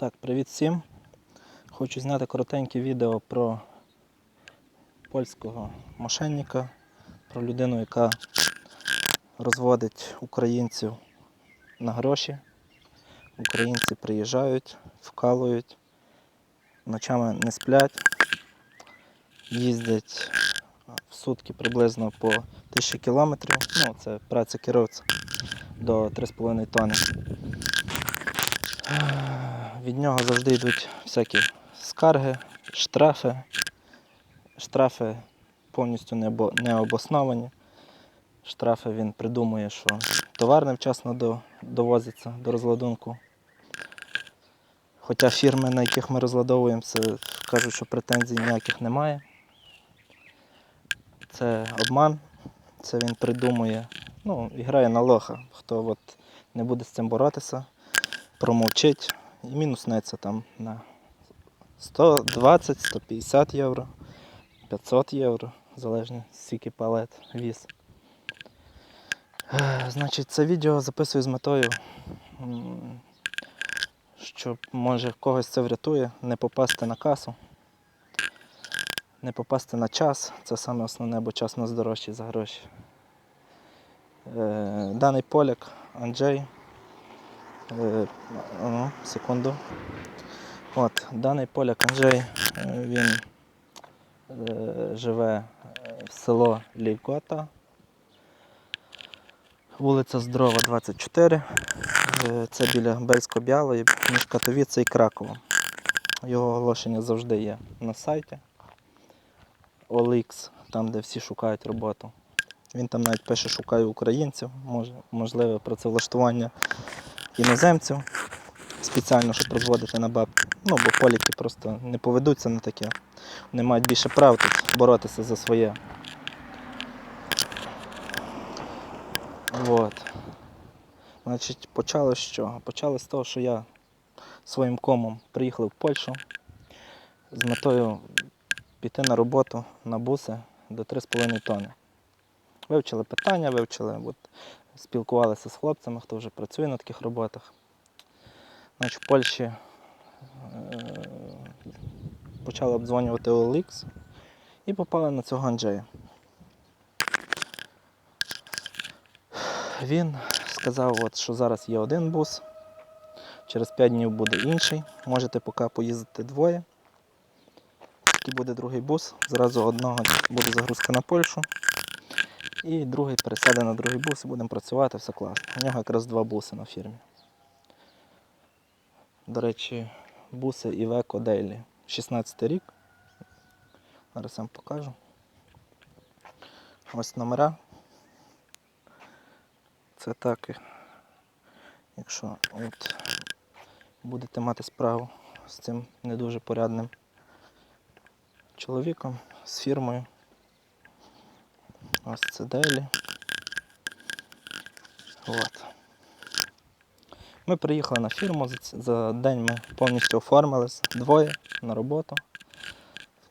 Так, привіт всім. Хочу зняти коротеньке відео про польського мошенника, про людину, яка розводить українців на гроші. Українці приїжджають, вкалують, ночами не сплять, їздять в сутки приблизно по 1000 кілометрів. Ну, це праця керівця до 3,5 тонни. Від нього завжди йдуть всякі скарги, штрафи. Штрафи повністю не обосновані. Штрафи він придумує, що товар невчасно довозиться до розладунку. Хоча фірми, на яких ми розладовуємо, це кажуть, що претензій ніяких немає. Це обман, це він придумує, ну, і грає на лоха. Хто от не буде з цим боротися, промовчить і мінуснеться там на 120, 150 євро, 500 євро, залежно скільки палет віз. Значить, це відео записую з метою, м, щоб може когось це врятує, не попасти на касу, не попасти на час. Це саме основне, бо час у нас дорожчий за гроші. Е, Даний поляк Анджей. Ну, секунду. От, даний поляк Анджей, е, він е, живе в село Лігота, вулиця Здрова, 24. Е, Це біля Бельсько-Бялої, між Катовіце і Краковом. Його оголошення завжди є на сайті. OLX, там, де всі шукають роботу. Він там навіть пише шукаю українців, можливе працевлаштування іноземців спеціально, щоб розводити на бабки. Ну, бо поліки просто не поведуться на таке. Вони мають більше прав тут боротися за своє. От. Значить, почало з чого? Почало з того, що я своїм комом приїхав в Польщу з метою піти на роботу на буси до 3,5 тонни. Вивчили питання, вивчили, от, спілкувалися з хлопцями, хто вже працює на таких роботах. Значить, в Польщі е, почали обдзвонювати OLX і попали на цього Анджея. Він сказав, от, що зараз є один бус, через 5 днів буде інший. Можете поки поїздити двоє. Тільки буде другий бус, зразу одного буде загрузка на Польщу. І другий пересяде на другий бус і будемо працювати, все класно. У нього якраз два буси на фірмі. До речі, буси Iveco Daily. 16 рік. Зараз я вам покажу. Ось номера. Це так, якщо от будете мати справу з цим не дуже порядним чоловіком, з фірмою. Дейлі. От. Ми приїхали на фірму, за, день ми повністю оформились двоє на роботу.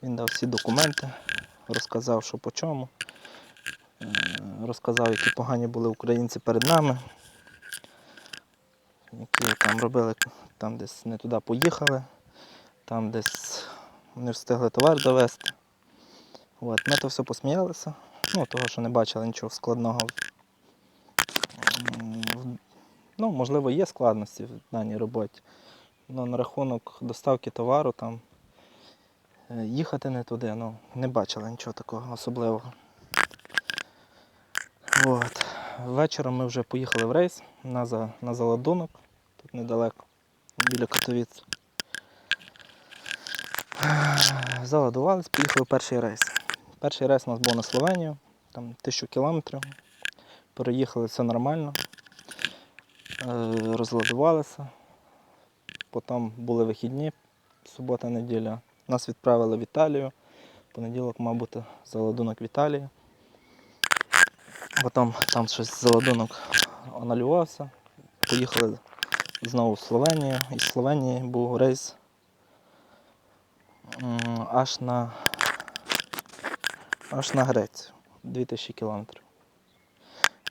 Він дав всі документи, розказав, що по чому. Е, Розказав, які погані були українці перед нами, які там робили, там десь не туди поїхали, там десь не встигли товар довезти. От, ми то все посміялися, ну, того, що не бачили нічого складного. Ну, можливо, є складності в даній роботі. Ну, на рахунок доставки товару там е, їхати не туди, ну, не бачили нічого такого особливого. От. Вечором ми вже поїхали в рейс на, на заладунок, тут недалеко, біля Катовіць. Заладувались, поїхали в перший рейс. Перший рейс у нас був на Словенію, там тисячу кілометрів. Переїхали все нормально. Е, Розладувалися. Потім були вихідні, субота, неділя. Нас відправили в Італію. Понеділок, мав бути заладунок в Італії. Потім там щось заладунок анулювався. Поїхали знову в Словенію. Із Словенії був рейс аж на, аж на Грецію. 2000 кілометрів.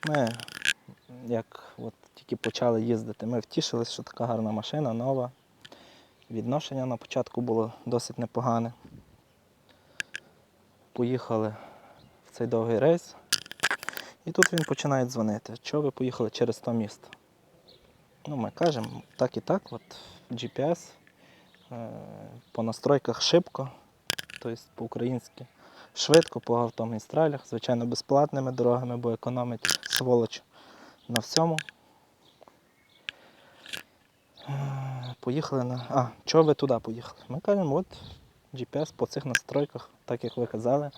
Ми, як от тільки почали їздити, ми втішилися, що така гарна машина, нова. Відношення на початку було досить непогане. Поїхали в цей довгий рейс. І тут він починає дзвонити. Чого ви поїхали через то місто? Ну, ми кажемо, так і так, от GPS, е, по настройках шибко, тобто по-українськи швидко по автомагістралях, звичайно, безплатними дорогами, бо економить сволоч на всьому. Поїхали на. А, чого ви туди поїхали? Ми кажемо, от GPS по цих настройках, так як ви казали,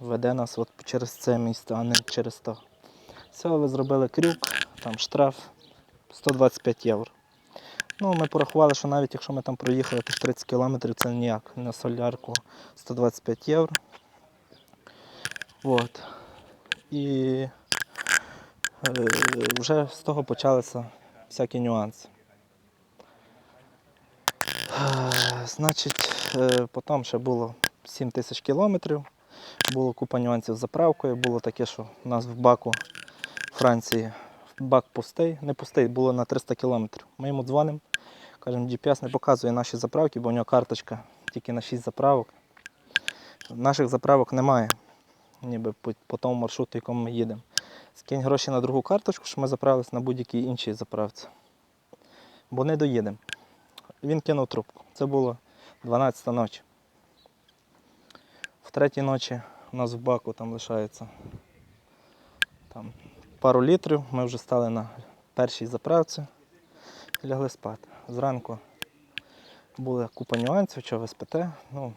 веде нас от через це місто, а не через то. Все, ви зробили крюк, там штраф 125 євро. Ну, ми порахували, що навіть якщо ми там проїхали тих 30 кілометрів, це ніяк. На солярку 125 євро. От. І е, вже з того почалися всякі нюанси. Е, Значить, е, потім ще було 7 тисяч кілометрів, було купа нюансів з заправкою, було таке, що у нас в баку Франції бак пустий, не пустий, було на 300 кілометрів. Ми йому дзвонимо, кажемо, GPS не показує наші заправки, бо у нього карточка тільки на 6 заправок. Наших заправок немає, ніби по, по тому маршруту, якому ми їдемо. Скинь гроші на другу карточку, щоб ми заправилися на будь-якій іншій заправці. Бо не доїдемо. Він кинув трубку. Це було 12 ночі. В третій ночі у нас в баку там лишається там, пару літрів. Ми вже стали на першій заправці і лягли спати. Зранку була купа нюансів, що ви спите. Ну,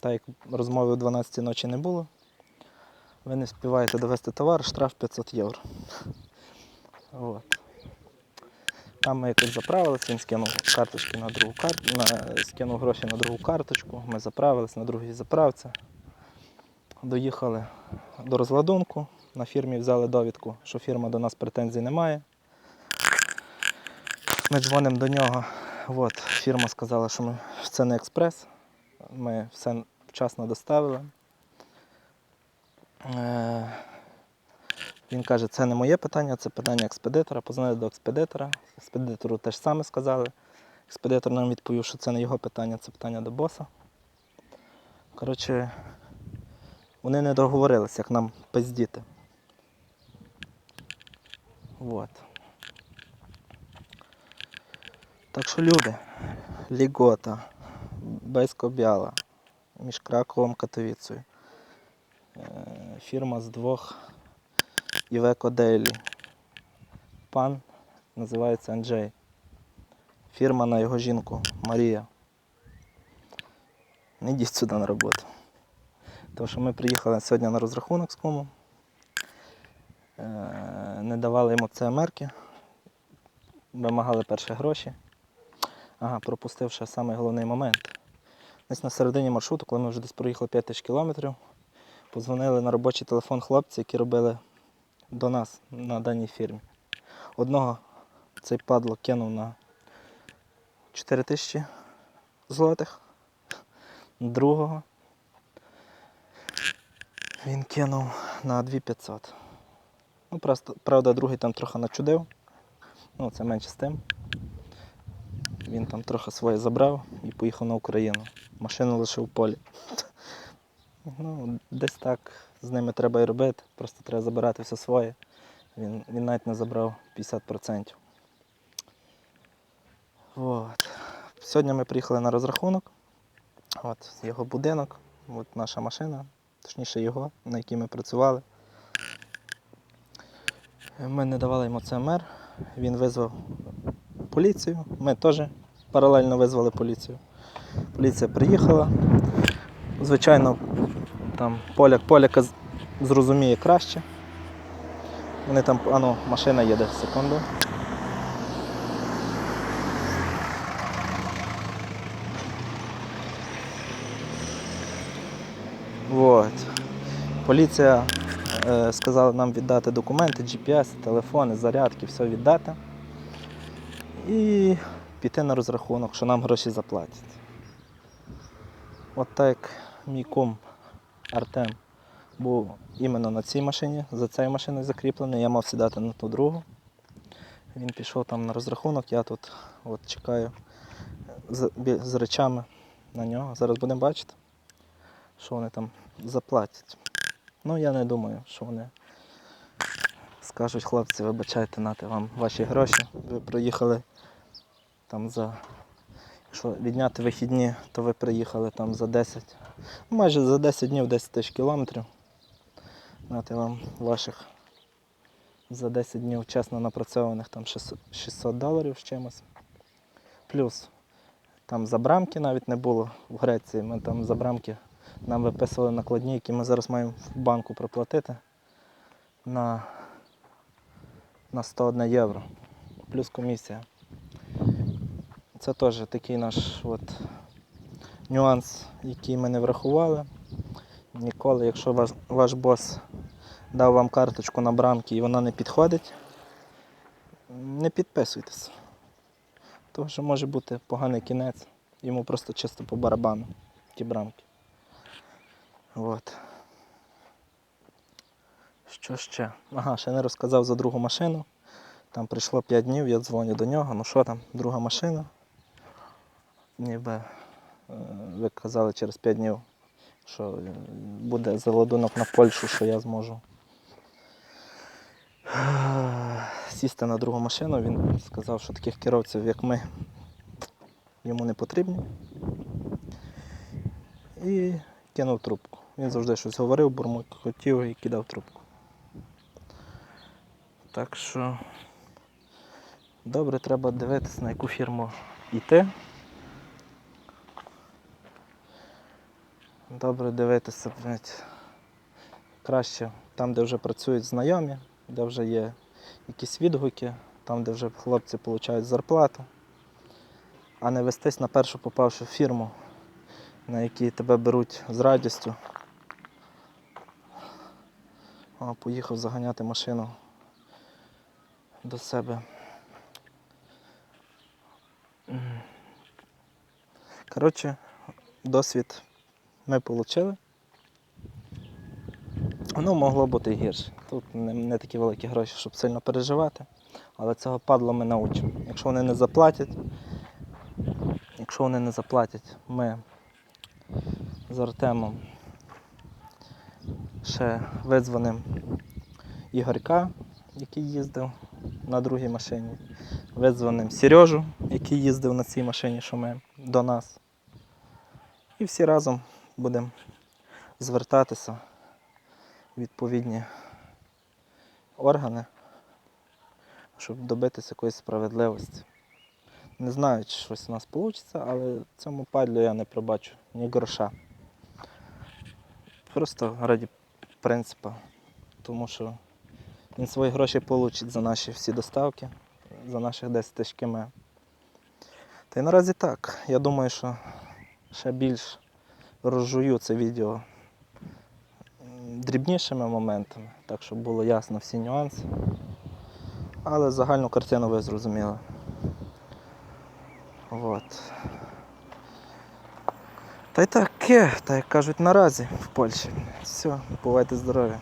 так як розмови о 12 ночі не було. Ви не співаєте довести товар, штраф 500 євро. От. Там ми якось заправилися, він скинув карточки на другу карту, на, скинув гроші на другу карточку, ми заправились на другій заправці. Доїхали до розладунку. На фірмі взяли довідку, що фірма до нас претензій не має. Ми дзвонимо до нього. От, фірма сказала, що ми, це не експрес. Ми все вчасно доставили. Е, він каже, це не моє питання, це питання експедитора. Позвонили до експедитора. Експедитору теж саме сказали. Експедитор нам відповів, що це не його питання, це питання до боса. Коротше, вони не договорилися, як нам пиздіти. Вот. Так що люди, Лігота, Бейсько-Бяла, між Краковом Катовіцею. Фірма з двох Івеко Дейлі. Пан називається Анджей. Фірма на його жінку Марія. Не йдіть сюди на роботу. Тому що ми приїхали сьогодні на розрахунок з кумом. Е, Не давали йому ЦМРки. Вимагали перші гроші. Ага, пропустив ще самий момент. Десь на середині маршруту, коли ми вже десь проїхали 5 тисяч кілометрів, позвонили на робочий телефон хлопці, які робили до нас на даній фірмі. Одного цей падло кинув на 4 тисячі злотих, другого він кинув на 2500. Ну, просто, правда, другий там трохи начудив. Ну, це менше з тим. Він там трохи своє забрав і поїхав на Україну. Машину лишив в полі. Ну, десь так з ними треба і робити. Просто треба забирати все своє. Він, він навіть не забрав 50%. От. Сьогодні ми приїхали на розрахунок. От його будинок, от наша машина, точніше його, на якій ми працювали. Ми не давали йому ЦМР, він визвав поліцію. Ми теж паралельно визвали поліцію. Поліція приїхала. Звичайно, там поляк поляка зрозуміє краще. Вони там, ану, машина їде, секунду. Вот. Поліція е, сказала нам віддати документи, GPS, телефони, зарядки, все віддати. І піти на розрахунок, що нам гроші заплатять. От так мій кум Артем був іменно на цій машині, за цією машиною закріплений, я мав сідати на ту другу. Він пішов там на розрахунок, я тут от чекаю. з, з речами на нього. Зараз будемо бачити, що вони там заплатять. Ну, я не думаю, що вони скажуть, хлопці, вибачайте, нате вам ваші гроші. Ви приїхали там за. Якщо відняти вихідні, то ви приїхали там за 10, ну, майже за 10 днів 10 тисяч кілометрів. Нате вам ваших за 10 днів чесно напрацьованих там 600 600 доларів з чимось. Плюс там забрамки навіть не було в Греції. Ми там забрамки нам виписували накладні, які ми зараз маємо в банку проплатити на, на 101 євро. Плюс комісія. Це теж такий наш от, нюанс, який ми не врахували. Ніколи, якщо ваш, ваш бос дав вам карточку на брамки і вона не підходить, не підписуйтесь. Тому що може бути поганий кінець, йому просто чисто по барабану ті брамки. От. Що ще? Ага, ще не розказав за другу машину. Там прийшло 5 днів, я дзвоню до нього. Ну що там, друга машина? Ніби ви казали через 5 днів, що е, буде заладунок на Польщу, що я зможу е, сісти на другу машину. Він сказав, що таких керовців, як ми, йому не потрібні. І кинув трубку. Він завжди щось говорив, бурмотів і кидав трубку. Так що добре треба дивитися, на яку фірму йти. Добре дивитися, блядь, краще там, де вже працюють знайомі, де вже є якісь відгуки, там, де вже хлопці отримують зарплату, а не вестись на першу попавшу фірму, на якій тебе беруть з радістю. О, поїхав заганяти машину до себе. Коротше, досвід ми отримали. Ну, могло бути гірше. Тут не, не такі великі гроші, щоб сильно переживати. Але цього падла ми научимо. Якщо вони не заплатять, якщо вони не заплатять, ми з Артемом ще видзвонимо Ігорька, який їздив на другій машині. Видзвонимо Сережу, який їздив на цій машині, що ми до нас. І всі разом будемо звертатися в відповідні органи, щоб добитися якоїсь справедливості. Не знаю, чи щось у нас вийде, але цьому падлю я не пробачу ні гроша. Просто раді принципу, тому що він свої гроші получить за наші всі доставки, за наших 10 тисяч км. Та й наразі так. Я думаю, що ще більш розжую це відео дрібнішими моментами, так щоб було ясно всі нюанси. Але загальну картину ви зрозуміли. От. Та й таке, та як кажуть наразі в Польщі. Все, бувайте здорові.